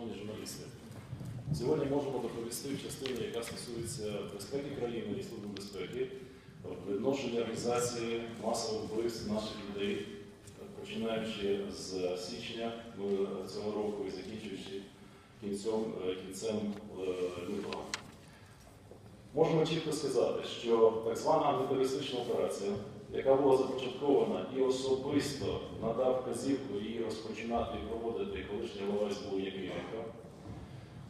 шановні журналісти. Сьогодні можемо доповісти в частині, яка стосується безпеки країни і служби безпеки, відношення організації масових вбивств наших людей, починаючи з січня е, цього року і закінчуючи кінцем, е, кінцем е, лютого. Можемо чітко сказати, що так звана антитерористична операція, яка була започаткована і особисто надав вказівку її розпочинати і проводити колишній голова СБУ Якименко,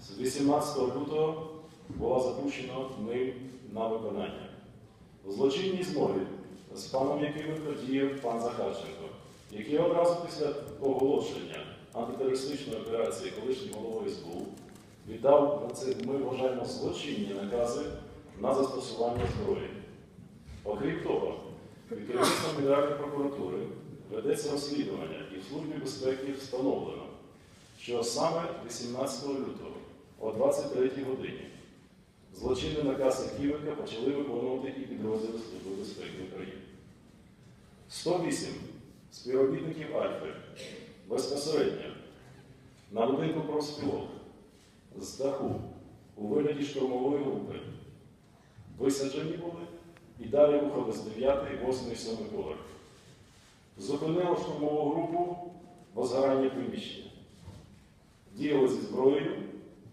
з 18 лютого була запущена ним на виконання. У злочинній змові з паном Якименко діяв пан Захарченко, який одразу після оголошення антитерористичної операції колишнім головою СБУ віддав на це, ми вважаємо, злочинні накази на застосування зброї. Керівництва Генеральної прокуратури ведеться розслідування і в Службі безпеки встановлено, що саме 18 лютого о 23 годині злочинний наказ Якименка почали виконувати і підрозділи Служби безпеки України. 108 співробітників Альфи безпосередньо на будинку профспілок з даху у вигляді штурмової групи висаджені були і далі рухали з 9, 8, 7 поверх. Зупинили штурмову групу возгорання приміщення. Діяли зі зброєю,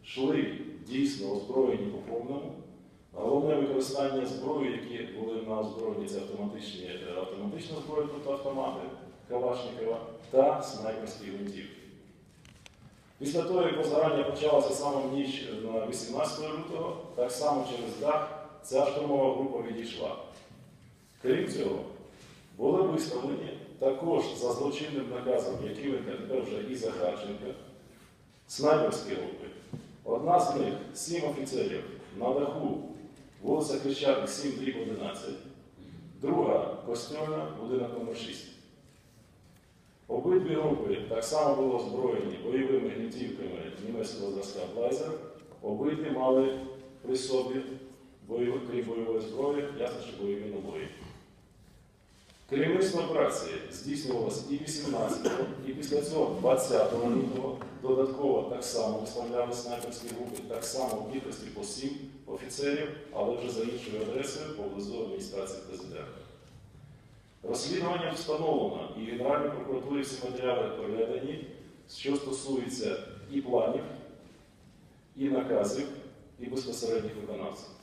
йшли дійсно озброєні по повному. Головне використання зброї, які були на озброєнні, це автоматичні, е, автоматична зброя, тобто автомати Калашникова та снайперські гвинтівки. Після того, як возгорання почалося саме в ніч на 18 лютого, так само через дах ця штурмова група відійшла. Крім цього, були виставлені також за злочинним наказом Якименка, тепер вже і Захарченка, снайперські групи. Одна з них сім офіцерів на даху вулиця Хрещатик 7 дріб 11, друга костюмна, будинок номер 6. Обидві групи так само були озброєні бойовими гвинтівками німецького зразка Блайзер. Обидві мали при собі бойові, крім бойової зброї, ясно, що бойові набої. Керівництво операції здійснювалося і 18-го, і після цього 20 лютого додатково так само виставляли снайперські групи, так само в кількості по 7 офіцерів, але вже за іншою адресою поблизу адміністрації президента. Розслідування встановлено і Генеральній прокуратурі всі матеріали передані, що стосується і планів, і наказів, і безпосередніх виконавців.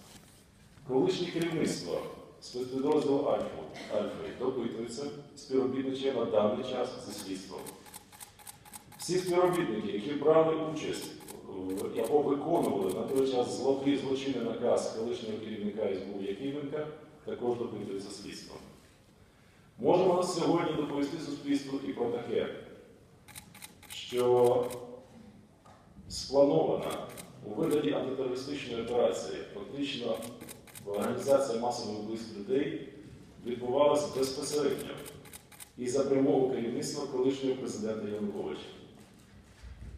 Колишнє керівництво спецпідрозділу Альфа, Альфа допитується співробітничає на даний час зі слідством. Всі співробітники, які брали участь або виконували на той час злотий злочинний наказ колишнього керівника СБУ Якименка, також допитуються слідством. Можемо сьогодні доповісти суспільству і про таке, що спланована у вигляді антитерористичної операції, фактично організація масових вбивств людей відбувалася безпосередньо і за прямого керівництва колишнього президента Януковича.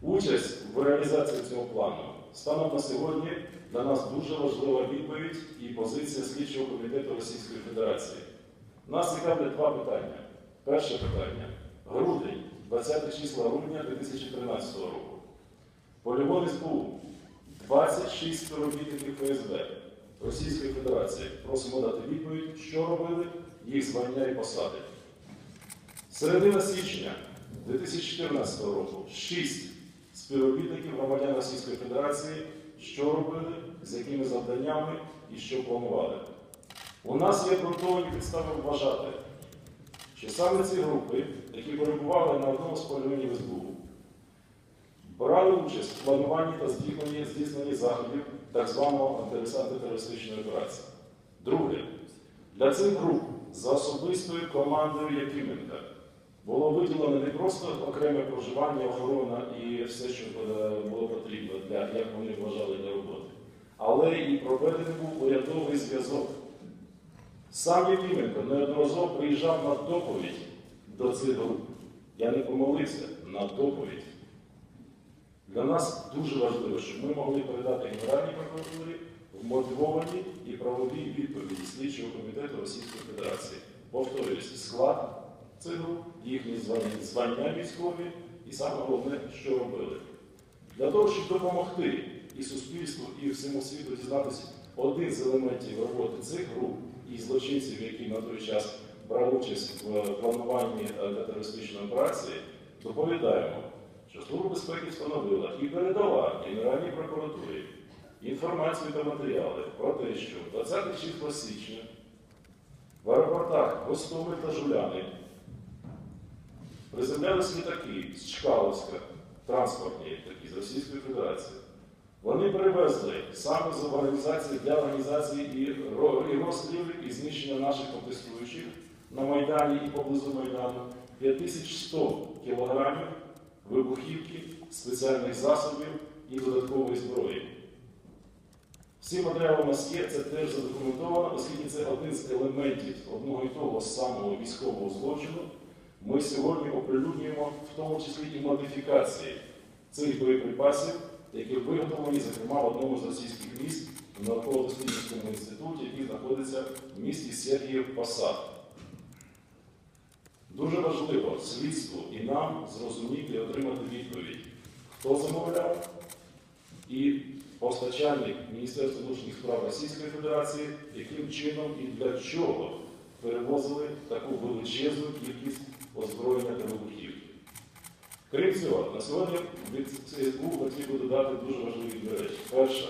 Участь в реалізації цього плану станом на сьогодні для нас дуже важлива відповідь і позиція слідчого комітету Російської Федерації. Нас цікавлять два питання. Перше питання. Грудень, 20 числа грудня 2013 року. Полігон СБУ. 26 співробітників ФСБ Російської Федерації. Просимо дати відповідь, що робили їх звання і посади. Середина січня 2014 року 6 співробітників громадян Російської Федерації, що робили, з якими завданнями і що планували. У нас є ґрунтовані підстави вважати, що саме ці групи, які перебували на одному з полігонів СБУ, брали участь в плануванні та здійсненні заходів так званого антитерористичної операції. Друге, для цих груп за особистою командою Якименка було виділено не просто окреме проживання, охорона і все, що було потрібно, для, як вони вважали для роботи, але і проведений був урядовий зв'язок. Сам Якименко неодноразово приїжджав на доповідь до цих груп. Я не помолився на доповідь. Для нас дуже важливо, щоб ми могли передати Генеральній прокуратурі вмотивовані і правові відповіді слідчого комітету Російської Федерації. Повторюсь, склад цих груп, їхні звання, військові і саме головне, що робили. Для того, щоб допомогти і суспільству, і всьому світу дізнатися один з елементів роботи цих груп і злочинців, які на той час брали участь в плануванні антитерористичної операції, доповідаємо, що Служба безпеки встановила і передала Генеральній прокуратурі інформацію та матеріали про те, що 20 числа січня в аеропортах Гостомель та Жуляни приземлялись літаки з Чкаловська, транспортні літаки з Російської Федерації. Вони привезли саме з організації для організації і розстрілів, і знищення наших протестуючих на Майдані і поблизу Майдану 5100 кілограмів вибухівки, спеціальних засобів і додаткової зброї. Всі матеріали у нас є, це теж задокументовано, оскільки це один з елементів одного і того самого військового злочину. Ми сьогодні оприлюднюємо в тому числі і модифікації цих боєприпасів, які виготовлені, зокрема, в одному з російських міст в науково-дослідницькому інституті, який знаходиться в місті Сергіїв Посад. Дуже важливо слідству і нам зрозуміти і отримати відповідь, хто замовляв, і постачальник Міністерства внутрішніх справ Російської Федерації, яким чином і для чого перевозили таку величезну кількість озброєння та вибухівки. Крім цього, на сьогодні від ЦСБУ хотів би додати дуже важливі речі. Перша,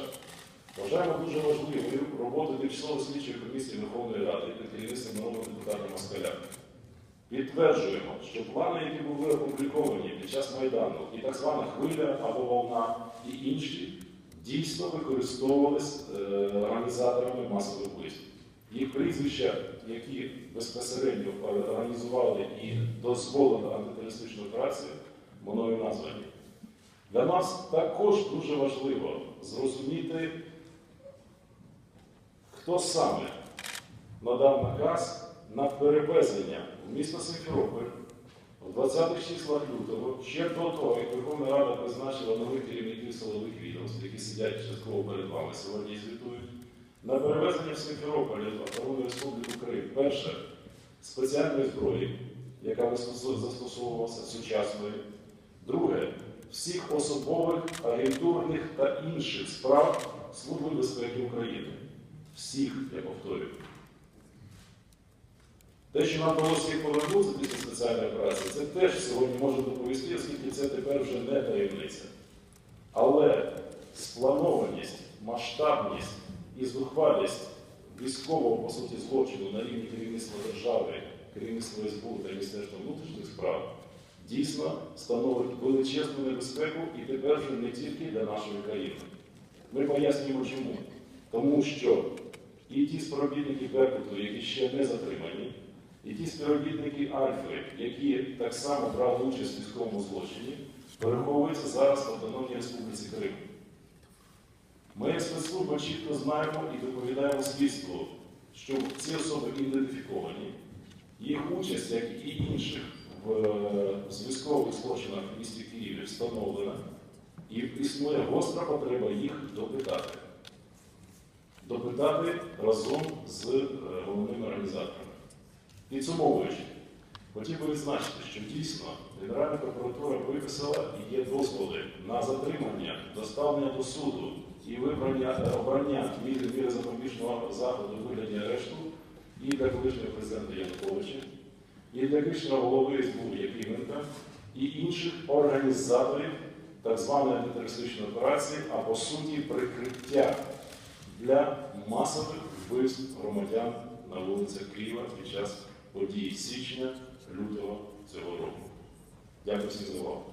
вважаємо дуже важливою роботу тимчасової слідчої комісії Верховної Ради під керівництвом народного депутата Москаля. Підтверджуємо, що плани, які були опубліковані під час Майдану, і так звана хвиля або волна, і інші, дійсно використовувались е, організаторами масових вбивств. Їх прізвища, які безпосередньо організували і дозволили антитерористичну операцію, мною названі. Для нас також дуже важливо зрозуміти, хто саме надав наказ на перевезення в місто Симферополь в 20-х числах лютого, ще до того, як Верховна Рада призначила нових керівників силових відомств, які сидять частково перед вами сьогодні і звітують, на перевезення в Симферополі в Автономну Республіку Крим. Перше спеціальної зброї, яка застосовувалася сучасної. Друге всіх особових, агентурних та інших справ Служби безпеки України. Всіх, я повторюю. Те, що нам вдалося їх повернути після спеціальної операції, це теж сьогодні можу доповісти, оскільки це тепер вже не таємниця. Але спланованість, масштабність і зухвалість військового, по суті, злочину на рівні керівництва держави, керівництва СБУ та Міністерства внутрішніх справ дійсно становить величезну небезпеку і тепер вже не тільки для нашої країни. Ми пояснюємо чому. Тому що і ті співробітники Беркуту, які ще не затримані, і ті співробітники Альфи, які так само брали участь у військовому злочині, переховуються зараз в Автономній Республіці Крим. Ми, як спецслужба, чітко знаємо і доповідаємо слідству, що ці особи ідентифіковані, їх участь, як і інших в е, з військових злочинах в місті Києві, встановлена, і існує гостра потреба їх допитати. Допитати разом з е, головними організаторами. Підсумовуючи, хотів би відзначити, що дійсно Генеральна прокуратура виписала і є дозволи на затримання, доставлення до суду і вибрання обрання міри, міри запобіжного заходу вигляді арешту і для колишнього президента Януковича, і для колишнього голови СБУ Якименка, і інших організаторів так званої антитерористичної операції, а по суті прикриття для масових вбивств громадян на вулицях Києва під час подій січня-лютого цього року. Дякую всім за увагу.